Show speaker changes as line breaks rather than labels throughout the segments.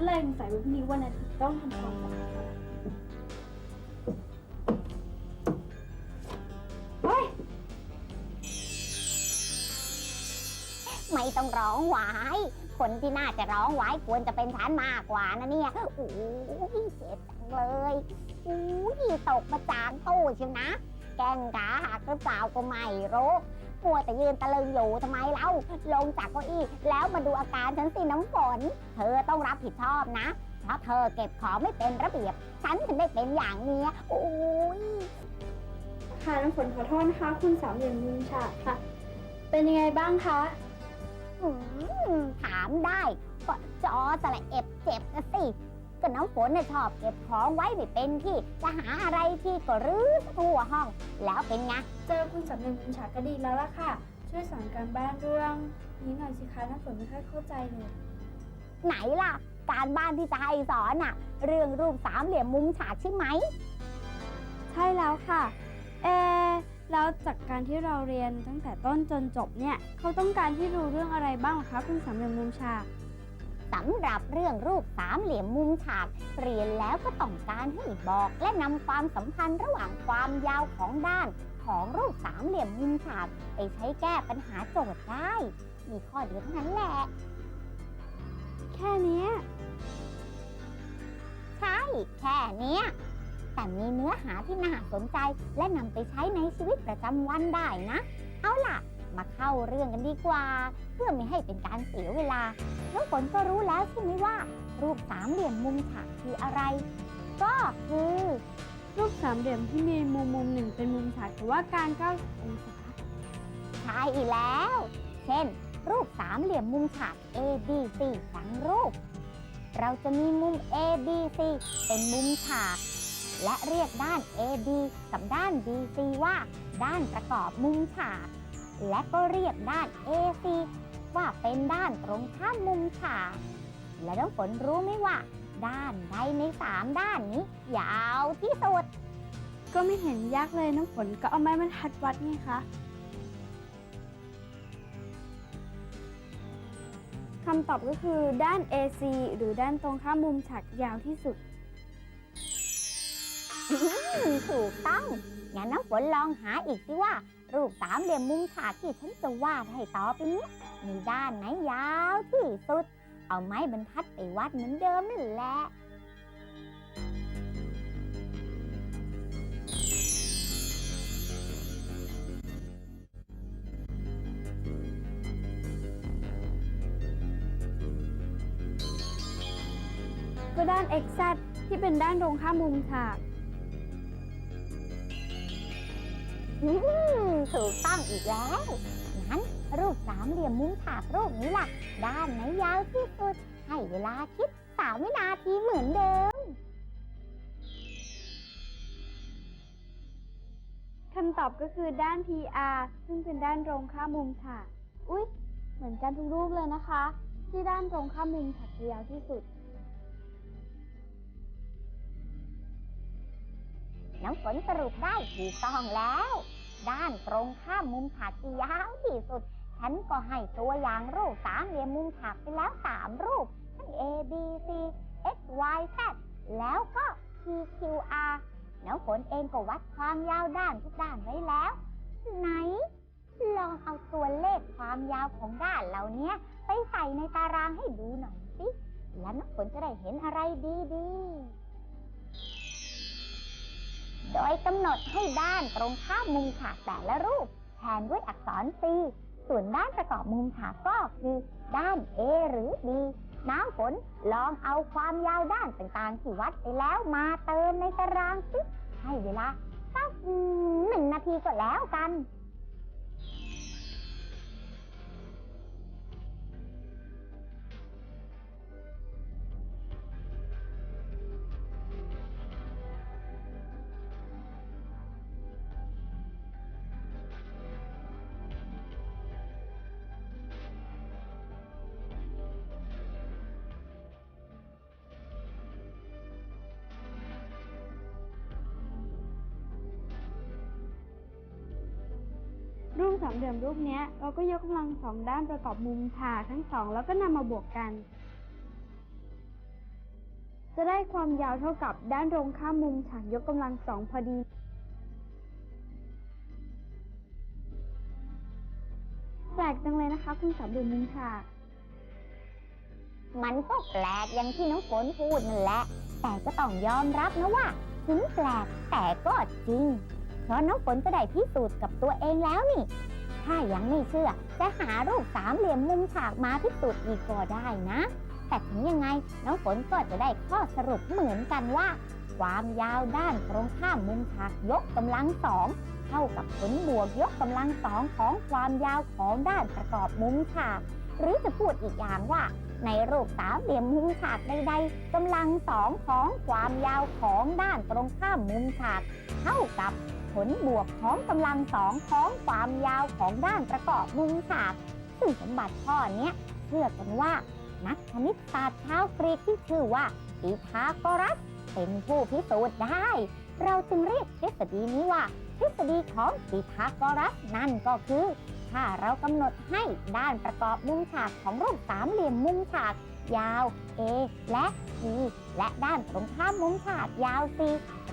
ทั้งนั้นเลยสงสัยว่าพรุ่งนี้วันอาทิตย์ต้องทำความสะอาดเฮ้ย
ไม่ต้องร้องหวาย คนที่น่าจะร้องหวายควรจะเป็นฉันมากกว่านะเนี่ยโอ้ยเจ็บจังเลยโอ้ยตกมาจากตู้เชียวนะ แกงขาหักหรือเปล่าก็ไม่รู้ มัวแต่ยืนตะลึงอยู่ทำไมเล่าลงจากเก้าอี้แล้วมาดูอาการฉันสิน้ำฝน เธอต้องรับผิดชอบนะ เพราะเธอเก็บของไม่เป็นระเบียบ ฉันถึงได้เป็นอย่างเนี้ยโอ้ย
ค่ะน้ำฝนขอโทษนะคะ คุณสามเหลี่ยมมุมฉากค่ะ เป็นยังไงบ้างคะ
อืมถามได้ก็จอสละเอ็บเจ็บนะสิ ก็น้ำฝนเนี่ยชอบเก็บของไว้ไม่เป็นที่ จะหาอะไรที่ก็รื้อทั่วห้อง แล้วเป็นไง
เจอคุณสามเหลี่ยมมุมฉากก็ดีแล้วล่ะค่ะ ช่วยสอนการบ้านเรื่องนี้หน่อยสิคะน้ำฝนไม่ค่อยเข้าใจเลย
ไหนล่ะ การบ้านที่จะให้สอนอะเรื่องรูปสามเหลี่ยมมุมฉากใช่ไหม
ใช่แล้วค่ะ เอะแล้วจากการที่เราเรียนตั้งแต่ต้นจนจบเนี่ย เขาต้องการที่รู้เรื่องอะไรบ้างเหรอคะคุณสามเหลี่ยมมุมฉาก
สำหรับเรื่องรูปสามเหลี่ยมมุมฉาก เรียนแล้วก็ต้องการให้บอก และนำความสัมพันธ์ระหว่างความยาวของด้าน ของรูปสามเหลี่ยมมุมฉาก ไปใช้แก้ปัญหาโจทย์ได้ มีข้อเดียวเท่านั้นแหละ
แค่เนี้ย
ใช่แค่เนี้ยแต่มีเนื้อหาที่น่าสนใจและนำไปใช้ในชีวิตประจำวันได้นะ เอาล่ะ มาเข้าเรื่องกันดีกว่า เพื่อไม่ให้เป็นการเสียเวลาน้องฝนก็รู้แล้วใช่ไหมว่า รูปสามเหลี่ยมมุมฉากคืออะไร ก็คือ
รูปสามเหลี่ยมที่มีมุมมุมหนึ่งเป็นมุมฉากหรือว่าการเก้าองศา
ใช่แล้ว เช่น รูปสามเหลี่ยมมุมฉาก A B C ทั้งรูป เราจะมีมุม A B C เป็นมุมฉาก และเรียกด้าน A B กับด้าน B C ว่า ด้านประกอบมุมฉาก และก็เรียกด้าน A C ว่าเป็นด้านตรงข้ามมุมฉาก และน้องฝนรู้ไหมว่า ด้านใดในสามด้านนี้ ยาวที่สุด
ก็ไม่เห็นยากเลยน้ำฝนก็เอาไม้บรรทัดวัดไงคะคำตอบก็คือด้าน AC หรือด้านตรงข้ามมุมฉากยาวที่สุด
อืมถูกต้อง งั้นน้ำฝนลองหาอีกสิว่า รูปสามเหลี่ยมมุมฉากที่ฉันจะวาดให้ต่อไปเนี้ยมีด้านไหนยาวที่สุด เอาไม้บรรทัดไปวัดเหมือนเดิมนั่นแหละ
ก็ด้าน XZ ที่เป็นด้านตรงข้ามมุมฉาก
ถูกต้องอีกแล้ว งั้นรูปสามเหลี่ยมมุมฉากรูปนี้ล่ะ ด้านไหนยาวที่สุด ให้เวลาคิดสามวินาทีเหมือนเดิม
คำตอบก็คือด้าน PR ซึ่งเป็นด้านตรงข้ามมุมฉาก อุ๊ย เหมือนกันทุกรูปเลยนะคะ ที่ด้านตรงข้ามมุมฉากยาวที่สุด
น้ำฝนสรุปได้ถูกต้องแล้ว ด้านตรงข้ามมุมฉากที่ยาวที่สุด ฉันก็ให้ตัวอย่างรูปสามเหลี่ยมมุมฉากไปแล้วสามรูปทั้ง A B C X Y Z แล้วก็ P Q R น้ำฝนเองก็วัดความยาวด้านทุกด้านไว้แล้ว ไหน ลองเอาตัวเลขความยาวของด้านเหล่านี้ไปใส่ในตารางให้ดูหน่อยสิ แล้วน้ำฝนจะได้เห็นอะไรดีๆ โดยกำหนดให้ด้านตรงข้ามมุมฉากแต่ละรูป แทนด้วยอักษร C ส่วนด้านประกอบมุมฉากก็คือ ด้าน A หรือ B น้ำฝนลองเอาความยาวด้านต่างๆที่วัดไปแล้วมาเติมในตารางซิให้เวลาสักหนึ่งนาทีก็แล้วกัน
รูปสามเหลี่ยมรูปนี้เราก็ยกกำลังสองด้านประกอบมุมฉากทั้งสองแล้วก็นำมาบวกกัน จะได้ความยาวเท่ากับด้านตรงข้ามมุมฉากยกกำลังสองพอดี แปลกจังเลยนะคะ คุณสามเหลี่ยมมุมฉาก
มันก็แปลกอย่างที่น้องฝนพูดนั่นแหละ แต่ก็ต้องยอมรับนะว่าถึงแปลกแต่ก็จริง ราะน้องฝนก็ได้พิสูจน์กับตัวเองแล้วนี่ ถ้ายังไม่เชื่อ จะหารูปสามเหลี่ยมมุมฉากมาพิสูจน์อีกก็ได้นะ แต่ถึงยังไงน้องฝนก็จะได้ข้อสรุปเหมือนกันว่า ความยาวด้านตรงข้ามมุมฉากยกกำลังสองเท่ากับผลบวกยกกำลังสองของความยาวของด้านประกอบมุมฉาก หรือจะพูดอีกอย่างว่า ในรูปสามเหลี่ยมมุมฉากใดๆกำลังสองของความยาวของด้านตรงข้ามมุมฉากเท่ากับผลบวกของกำลังสองของความยาวของด้านประกอบมุมฉาก ซึ่งสมบัติข้อนี้เชื่อกันว่า นักคณิตศาสตร์ชาวกรีกที่ชื่อว่าปีทาโกรัส เป็นผู้พิสูจน์ได้ เราจึงเรียกทฤษฎีนี้ว่า ทฤษฎีของปีทาโกรัสนั่นก็คือ ถ้าเรากำหนดให้ด้านประกอบมุมฉากของรูปสามเหลี่ยมมุมฉาก ยาว A และ C และด้านตรงข้ามมุมฉากยาว C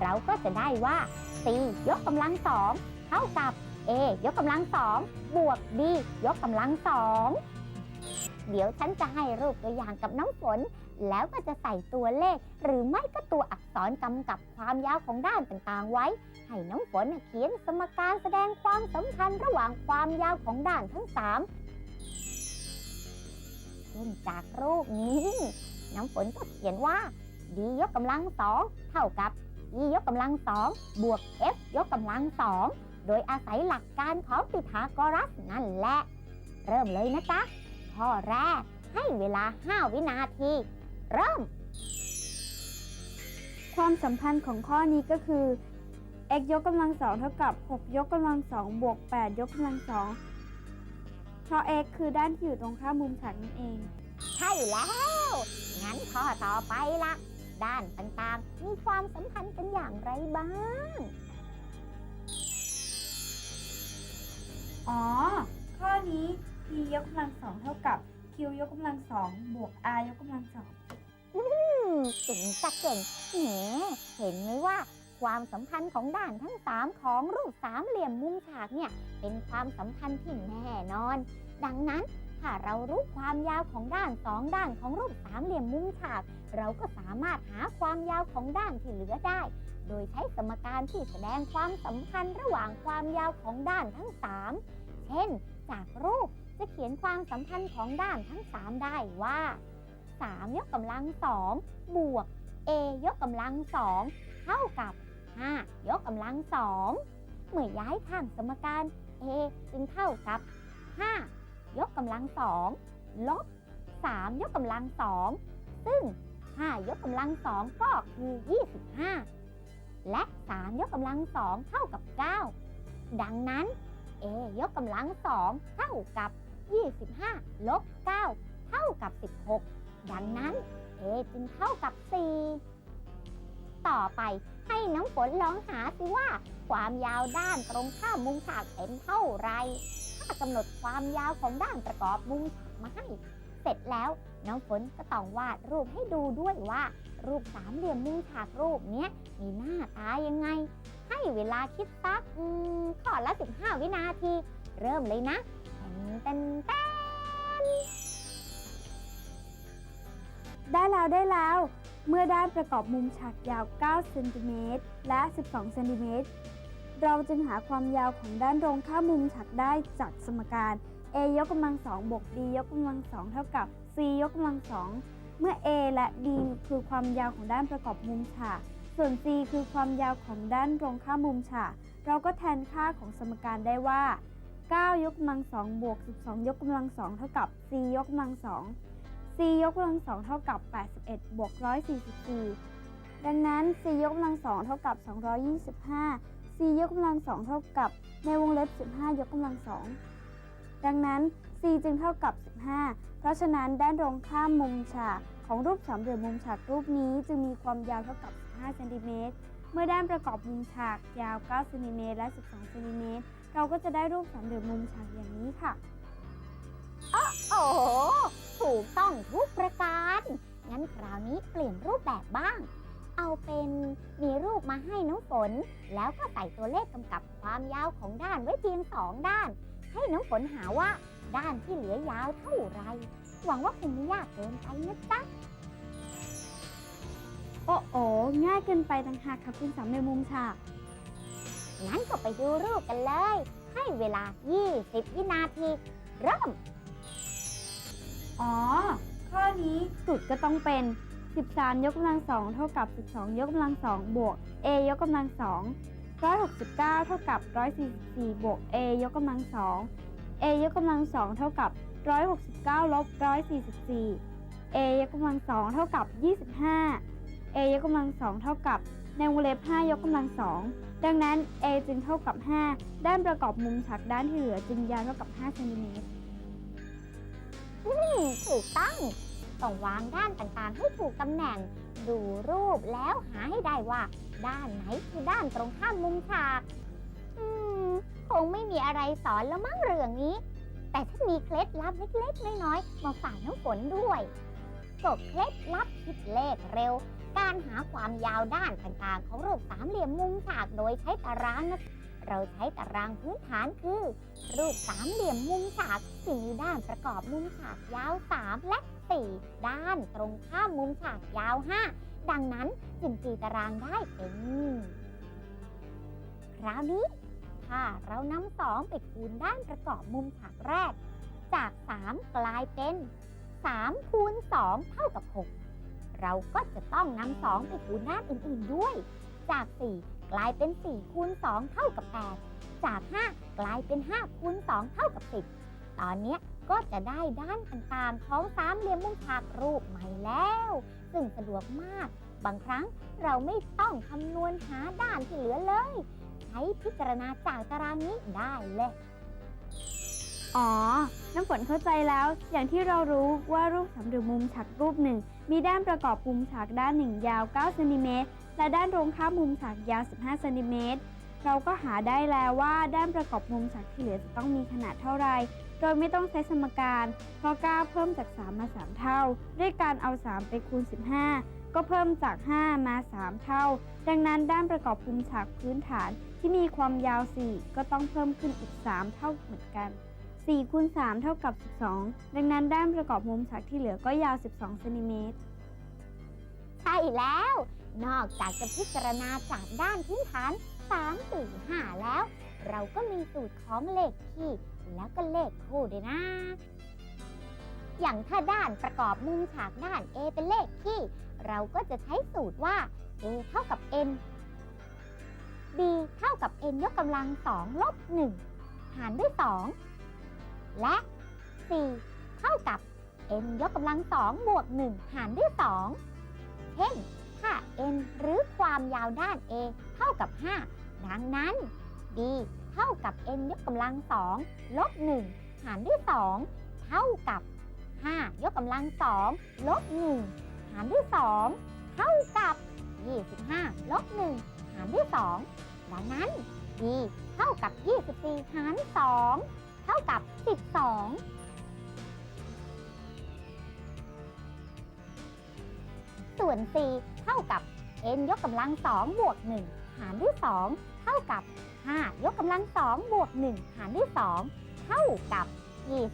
เราก็จะได้ว่า C ยกกำลังสองเท่ากับ A ยกกำลังสองบวก B ยกกำลังสองเดี๋ยวฉันจะให้รูปตัวอย่างกับน้ำฝน แล้วก็จะใส่ตัวเลข หรือไม่ก็ตัวอักษรกำกับความยาวของด้านต่างๆ ไว้ ให้น้ำฝนเขียนสมการแสดงความสัมพันธ์ระหว่างความยาวของด้านทั้งสามเช่นจากรูปนี้ น้ำฝนก็เขียนว่า d ยกกำลังสองเท่ากับ e ยกกำลังสองบวก f ยกกำลังสองโดยอาศัยหลักการของปิทากรัสนั่นแหละ เริ่มเลยนะจ๊ะ ข้อแรกให้เวลา 5 วินาที เริ่ม
ความสัมพันธ์ของข้อนี้ก็คือ x ยกกำลังสองเท่ากับ 6 ยกกำลังสองบวก 8 ยกกำลังสองเพราะ x คือด้านที่อยู่ตรงข้ามมุมฉากนั่นเอง
ใช่แล้ว งั้นข้อต่อไปละด้านต่างๆ มีความสัมพันธ์กันอย่างไรบ้าง
อ๋อ ข้อนี้ p ยกกำลังสองเท่ากับ q ยกกำลังสองบวก r ยกกำลังสอง
อืมเก่งจักเก่งแหมเห็นไหมว่า ความสัมพันธ์ของด้านทั้ง3ของรูปสามเหลี่ยมมุมฉากเนี่ย เป็นความสัมพันธ์ที่แน่นอน ดังนั้นถ้าเรารู้ความยาวของด้านสองด้านของรูปสามเหลี่ยมมุมฉาก เราก็สามารถหาความยาวของด้านที่เหลือได้ โดยใช้สมการที่แสดงความสัมพันธ์ระหว่างความยาวของด้านทั้ง3เช่น จากรูปจะเขียนความสัมพันธ์ของด้านทั้ง3ได้ว่า 3 ยกกำลังสองบวก a ยกกำลังสองเท่ากับ 5 ยกกำลังสองเมื่อย้ายข้างสมการ a จึงเท่ากับ 5 ยกกำลังสองลบ 3 ยกกำลังสองซึ่ง 5 ยกกำลังสองก็คือ 25 และ 3 ยกกำลังสองเท่ากับ 9 ดังนั้น a ยกกำลังสองเท่ากับ 25 ลบ 9 เท่ากับ 16 ดังนั้น a จึงเท่ากับ 4 ต่อไปให้น้ำฝนลองหาสิว่า ความยาวด้านตรงข้ามมุมฉากเป็นเท่าไร ถ้ากำหนดความยาวของด้านประกอบมุมฉากมาให้ เสร็จแล้วน้ำฝนก็ต้องวาดรูปให้ดูด้วยว่า รูปสามเหลี่ยมมุมฉากรูปเนี้ยมีหน้าตายังไง ให้เวลาคิดสักอืมข้อละ 15 วินาที เริ่มเลยนะเต้นเต้นเต้น
ได้แล้วได้แล้ว เมื่อด้านประกอบมุมฉากยาว 9 เซนติเมตรและ 12 เซนติเมตร เราจึงหาความยาวของด้านตรงข้ามมุมฉากได้จากสมการ a ยกกำลังสองบวก d ยกกำลังสองเท่ากับ c ยกกำลังสองเมื่อ a และ d คือความยาวของด้านประกอบมุมฉาก ส่วน c คือความยาวของด้านตรงข้ามมุมฉาก เราก็แทนค่าของสมการได้ว่า 9 ยกกำลังสองบวก 12 ยกกำลังสองเท่ากับ c ยกกำลังสอง c ยกกำลังสองเท่ากับ 81 บวก 144 ดังนั้น c ยกกำลังสองเท่ากับ 225 c ยกกำลังสองเท่ากับ ในวงเล็บ 15 ยกกำลังสอง ดังนั้น c จึงเท่ากับ 15 เพราะฉะนั้นด้านตรงข้ามมุมฉากของรูปสามเหลี่ยมมุมฉากรูปนี้จึงมีความยาวเท่ากับ 15เซนติเมตร เมื่อด้านประกอบมุมฉากยาว 9 เซนติเมตร และ 12 เซนติเมตร เราก็จะได้รูปสามเหลี่ยมมุมฉากอย่างนี้ค่ะ
โอ้โหถูกต้องทุกประการ งั้นคราวนี้เปลี่ยนรูปแบบบ้าง เอาเป็นมีรูปมาให้น้องฝน แล้วก็ใส่ตัวเลขกำกับความยาวของด้านไว้เพียงสองด้าน ให้น้องฝนหาว่าด้านที่เหลือยาวเท่าไหรหวังว่าคงไม่ยากเกินไปนะจ๊ะ
โอ้โอง่ายเกินไปต่างหากค่ะคุณสามเหลี่ยมมุมฉาก
งั้นก็ไปดูรูปกันเลย ให้เวลา 20 วินาที เริ่ม
อ๋อ ข้อนี้สุดก็ต้องเป็น 13 ยกกำลังสองเท่ากับ 12 ยกกำลังสองบวก a ยกกำลังสอง169 เท่ากับ 144 บวก a ยกกำลังสอง a ยกกำลังสองเท่ากับ 169 ลบ 144 a ยกกำลังสองเท่ากับ 25 a ยกกำลังสองเท่ากับในวงเล็บ 5 ยกกำลังสองดังนั้น a จึงเท่ากับ 5 ด้านประกอบมุมฉากด้านที่เหลือจึงยาวเท่ากับ 5 เซนติเมตร
ถูกต้องต้องวางด้านต่างๆ ให้ถูกตำแหน่ง ดูรูปแล้วหาให้ได้ว่า ด้านไหนคือด้านตรงข้ามมุมฉาก อืม คงไม่มีอะไรสอนแล้วมั้งเรื่องนี้ แต่ฉันมีเคล็ดลับเล็กๆ น้อยๆ มาฝากน้องฝนด้วยก็เคล็ดลับคิดเลขเร็ว การหาความยาวด้านต่างๆ ของรูปสามเหลี่ยมมุมฉากโดยใช้ตารางนะ เราใช้ตารางพื้นฐานคือ รูปสามเหลี่ยมมุมฉากที่มีด้านประกอบมุมฉากยาว 3 และ 4 ด้านตรงข้ามมุมฉากยาว 5 ดังนั้นจึงตีตารางได้เป็นคราวนี้ถ้าเรานำสองไปคูณด้านประกอบมุมฉากแรก จาก 3 กลายเป็น 3 คูณ 2 เท่ากับ 6 เราก็จะต้องนำ2ไปคูณด้านอื่นๆด้วย จาก 4 กลายเป็น 4 คูณ 2 เท่ากับ 8 จาก 5 กลายเป็น 5 คูณ 2 เท่ากับ 10 ตอนนี้ก็จะได้ด้านต่างๆของสามเหลี่ยมมุมฉากรูปใหม่แล้ว ซึ่งสะดวกมาก บางครั้งเราไม่ต้องคำนวณหาด้านที่เหลือเลย ใช้พิจารณาจากตารางนี้ได้เลย
อ๋อ น้ำฝนเข้าใจแล้ว อย่างที่เรารู้ว่ารูปสามเหลี่ยมมุมฉากรูปหนึ่ง มีด้านประกอบมุมฉากด้านหนึ่งยาว 9 เซนติเมตร และด้านตรงข้ามมุมฉากยาว 15 เซนติเมตร เราก็หาได้แล้วว่าด้านประกอบมุมฉากที่เหลือจะต้องมีขนาดเท่าไร โดยไม่ต้องใช้สมการ เพราะ9เพิ่มจาก 3 มา 3 เท่า ด้วยการเอา 3 ไปคูณ 15 ก็เพิ่มจาก 5 มา 3 เท่า ดังนั้นด้านประกอบมุมฉากพื้นฐานที่มีความยาว 4 ก็ต้องเพิ่มขึ้นอีก 3 เท่าเหมือนกัน4คูณ3เท่ากับ 12 ดังนั้นด้านประกอบมุมฉากที่เหลือก็ยาว 12เซนติเมตร
ใช่แล้ว นอกจากจะพิจารณาจากด้านพื้นฐาน3 4 5 แล้ว เราก็มีสูตรของเลขคี่ แล้วก็เลขคู่ด้วยนะ อย่างถ้าด้านประกอบมุมฉากด้าน A เป็นเลขคี่ เราก็จะใช้สูตรว่า A เท่ากับ n b เท่ากับ n ยกกำลัง 2 ลบ 1 หารด้วย 2 และ c เท่ากับ n ยกกำลัง 2 บวก 1 หารด้วย 2 เช่น ถ้า n หรือความยาวด้าน a เท่ากับ 5 ดังนั้น d เท่ากับ n ยกกำลัง2ลบ1หารด้วย 2 เท่ากับ 5 ยกกำลัง2ลบ1หารด้วย 2 เท่ากับ 25 ลบ 1 หารด้วย 2 ดังนั้น d เท่ากับ 24 หาร 2 เท่ากับ 12 ส่วน c เท่ากับ n ยกกำลัง2บวก1หารด้วย 2 เท่ากับ 5 ยกกำลัง2บวก1หารด้วย 2 เท่ากับ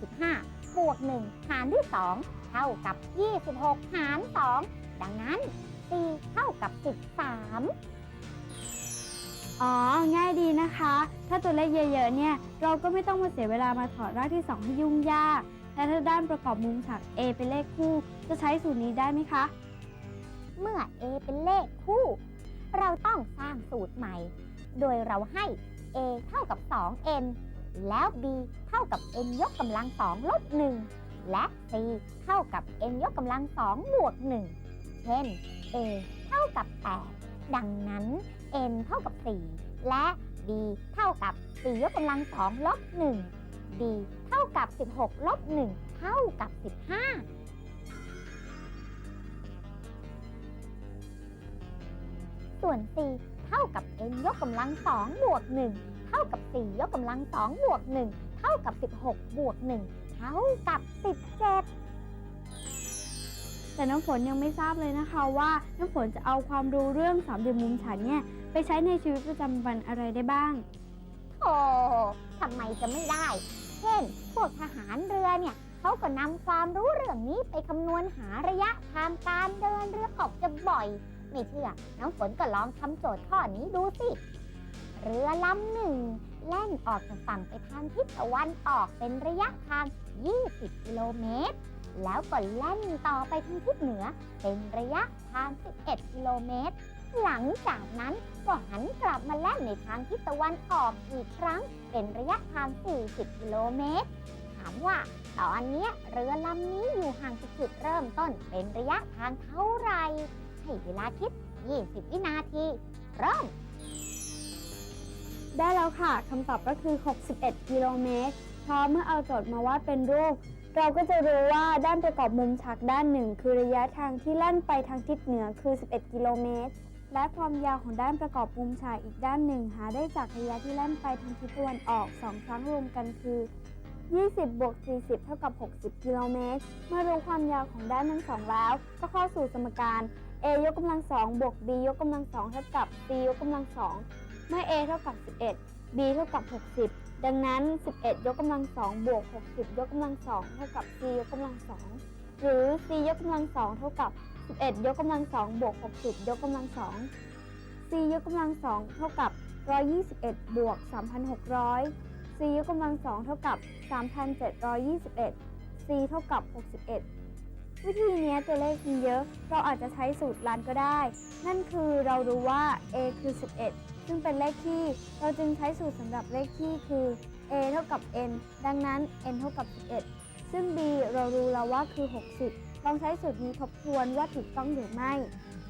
25 บวก 1 หารด้วย 2 เท่ากับ 26 หาร 2 ดังนั้น c เท่ากับ 13
อ๋อ ง่ายดีนะคะ ถ้าตัวเลขเยอะๆ เนี่ย เราก็ไม่ต้องมาเสียเวลามาถอดรากที่ 2 ให้ยุ่งยาก และถ้าด้านประกอบมุมฉาก A เป็นเลขคู่ จะใช้สูตรนี้ได้ไหมคะ
เมื่อ a เป็นเลขคู่ เราต้องสร้างสูตรใหม่ โดยเราให้ a เท่ากับ 2n แล้ว b เท่ากับ n ยกกำลัง2ลบ1และ c เท่ากับ n ยกกำลัง2บวก1เช่น a เท่ากับ 8 ดังนั้น n เท่ากับ 4 และ b เท่ากับ 4 ยกกำลัง2ลบ1 d เท่ากับ 16 ลบ 1 เท่ากับ 15 ส่วน c เท่ากับ n ยกกำลัง2บวก1เท่ากับ 4 ยกกำลัง2บวก1เท่ากับ 16 บวก1เท่ากับ 17
แต่น้ำฝนยังไม่ทราบเลยนะคะว่าน้ำฝนจะเอาความรู้เรื่องสามเหลี่ยมมุมฉากเนี่ยไปใช้ในชีวิตประจำวันอะไรได้บ้าง
โอ้ทำไมจะไม่ได้ เช่น พวกทหารเรือเนี่ยเขาก็นำความรู้เรื่องนี้ไปคำนวณหาระยะทางการเดินเรือออกจะบ่อย ไม่เชื่อ น้ำฝนก็ลองทำโจทย์ข้อนี้ดูสิ เรือลำหนึ่งแล่นออกจากฝั่งไปทางทิศตะวันออกเป็นระยะทาง 20 กิโลเมตร แล้วก็แล่นต่อไปทางทิศเหนือ เป็นระยะทาง 11 กิโลเมตร หลังจากนั้นก็หันกลับมาแล่นในทางทิศตะวันออกอีกครั้ง เป็นระยะทาง 40 กิโลเมตร ถามว่าตอนนี้เรือลำนี้อยู่ห่างจากจุดเริ่มต้นเป็นระยะทางเท่าไหร่ ให้เวลาคิด20 วินาที เริ่ม
ได้แล้วค่ะคำตอบก็คือ 61 กิโลเมตรเพราะเมื่อเอาโจทย์มาวาดเป็นรูป เราก็จะรู้ว่าด้านประกอบมุมฉากด้านหนึ่ง คือระยะทางที่ลั่นไปทางทิศเหนือคือ 11 กิโลเมตร และความยาวของด้านประกอบมุมฉากอีกด้านหนึ่ง หาได้จากระยะที่ลั่นไปทางทิศตะวันออก 2 ครั้งรวมกันคือ20 บวก 40 เท่ากับ 60 กิโลเมตร เมื่อรู้ความยาวของด้านทั้งสองแล้ว ก็เข้าสู่สมการ a ยกกำลังสองบวก b ยกกำลังสองเท่ากับ c ยกกำลังสองเมื่อ a เท่ากับ 11 b เท่ากับ 60 ดังนั้น 11 ยกกำลังสองบวก 60 ยกกำลังสองเท่ากับ c ยกกำลังสองหรือ c ยกกำลังสองเท่ากับ 11 ยกกำลังสองบวก 60 ยกกำลังสอง c ยกกำลังสองเท่ากับ 121 บวก 3,600 c ยกกำลังสองเท่ากับ 3,721 c เท่ากับ 61 วิธีนี้ตัวเลขมีเยอะ เราอาจจะใช้สูตรลันก็ได้ นั่นคือเรารู้ว่า a คือ 11 ซึ่งเป็นเลขที่ เราจึงใช้สูตรสำหรับเลขที่คือ a เท่ากับ n ดังนั้น n เท่ากับ 11 ซึ่ง b เรารู้แล้วว่าคือ 60 ลองใช้สูตรนี้ทบทวนว่าถูกต้องหรือไม่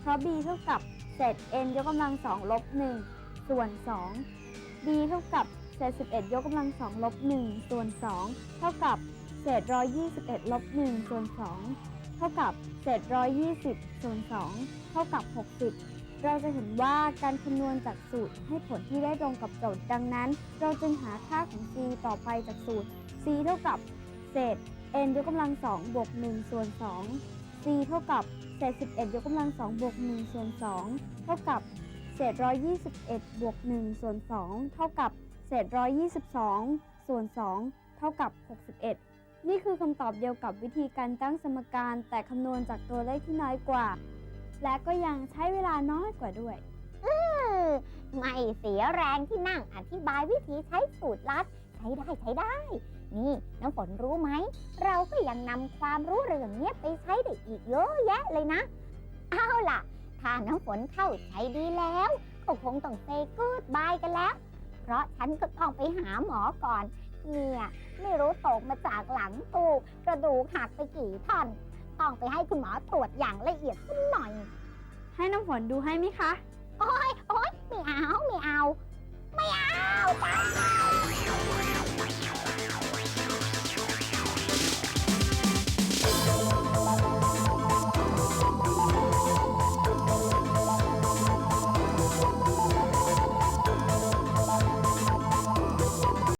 เพราะ b เท่ากับเศษ n ยกกำลัง2ลบ1ส่วน 2 b เท่ากับเศษ 11 ยกกำลัง2ลบ1ส่วน 2 เท่ากับเศษ121ลบ1ส่วน 2 ท่ากับเศษ120 ส่วน 2 เท่ากับ 60 เราจะเห็นว่าการคำนวณจากสูตรให้ผลที่ได้ตรงกับโจทย์ดังนั้น เราจึงหาค่าของ c ต่อไปจากสูตร c เท่ากับเศษ n ยกกำลัง2บวก1ส่วน 2 c เท่ากับเศษ 11 ยกกำลัง2บวก1ส่วน 2 เท่ากับเศษ 121 บวก1ส่วน 2 เท่ากับเศษ 122 ส่วน 2 เท่ากับ 61 นี่คือคำตอบเดียวกับวิธีการตั้งสมการแต่คำนวณจากตัวเลขที่น้อยกว่า และก็ยังใช้เวลาน้อยกว่าด้วย
อืมไม่เสียแรงที่นั่งอธิบายวิธีใช้สูตรลัด ใช้ได้ใช้ได้ นี่น้ำฝนรู้ไหม เราก็ยังนำความรู้เรื่องเนี้ยไปใช้ได้อีกเยอะแยะเลยนะ เอาล่ะ ถ้าน้ำฝนเข้าใจดีแล้วก็คงต้องเซกูดบายกันแล้ว เพราะฉันก็ต้องไปหาหมอก่อน เนี่ย ไม่รู้ตกมาจากหลังตูกกระดูกหักไปกี่ท่อน ต้องไปให้คุณหมอตรวจอย่างละเอียดสักหน่อย
ให้น้ำฝนดูให้ไหมคะ
โอ้ยโอ้ยไม่เอา ไม่เอา ไม่เอา